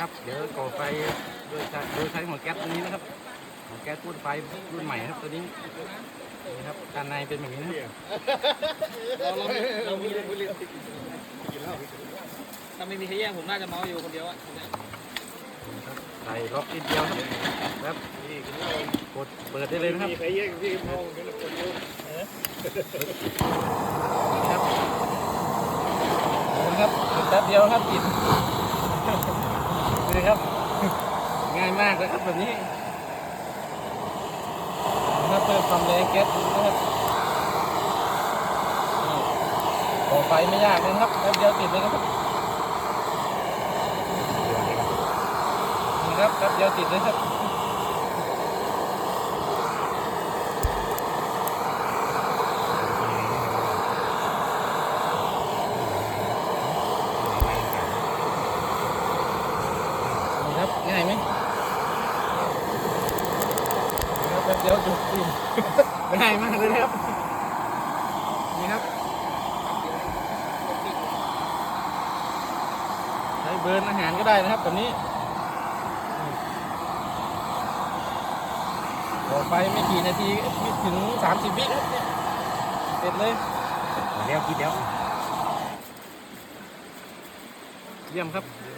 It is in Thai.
ครับเดี๋ยวก่อไฟโดยใช้โดยใช้หัวแก๊สตัวนี้นะครับหัวแก๊สพูดไฟรุ่นใหม่ครับตัวนี้นี่ครับด้านในเป็นแบบนี้นะครับเราเราเรามีถ้าไม่มีใครแย่งผมน่าจะเมาอยู่คนเดียวอะนี่ครับใส่ล็อกนิดเดียวครับครับกดเปิดได้เลยนะครับมีใครแย่งพี่มองกันคนเดียวครับนะครับกดแป๊บเดียวครับ ปิดนี่ครับ ง่ายมากเลยครับแบบนี้ถ้าเพิ่มความแรงแก๊สนะครับต่อไฟไม่ยากเลยนะครับแป๊บเดียวติดเลยครับนี่ครับแป๊บเดียวติดเลยครับ นี่ครับ ง่ายไหมนี่ครับแป๊บเดียวจุดสิง่ายมากเลยนะครับ นี่ครับ ใช้เบิร์นอาหารก็ได้นะครับแบบนี้นี่ต่อไปไม่กี่นาทีไม่ถึง 30 วิครับเนี่ยเสร็จเลยเดี๋ยวคิดเดี๋ยวเยี่ยมครับเ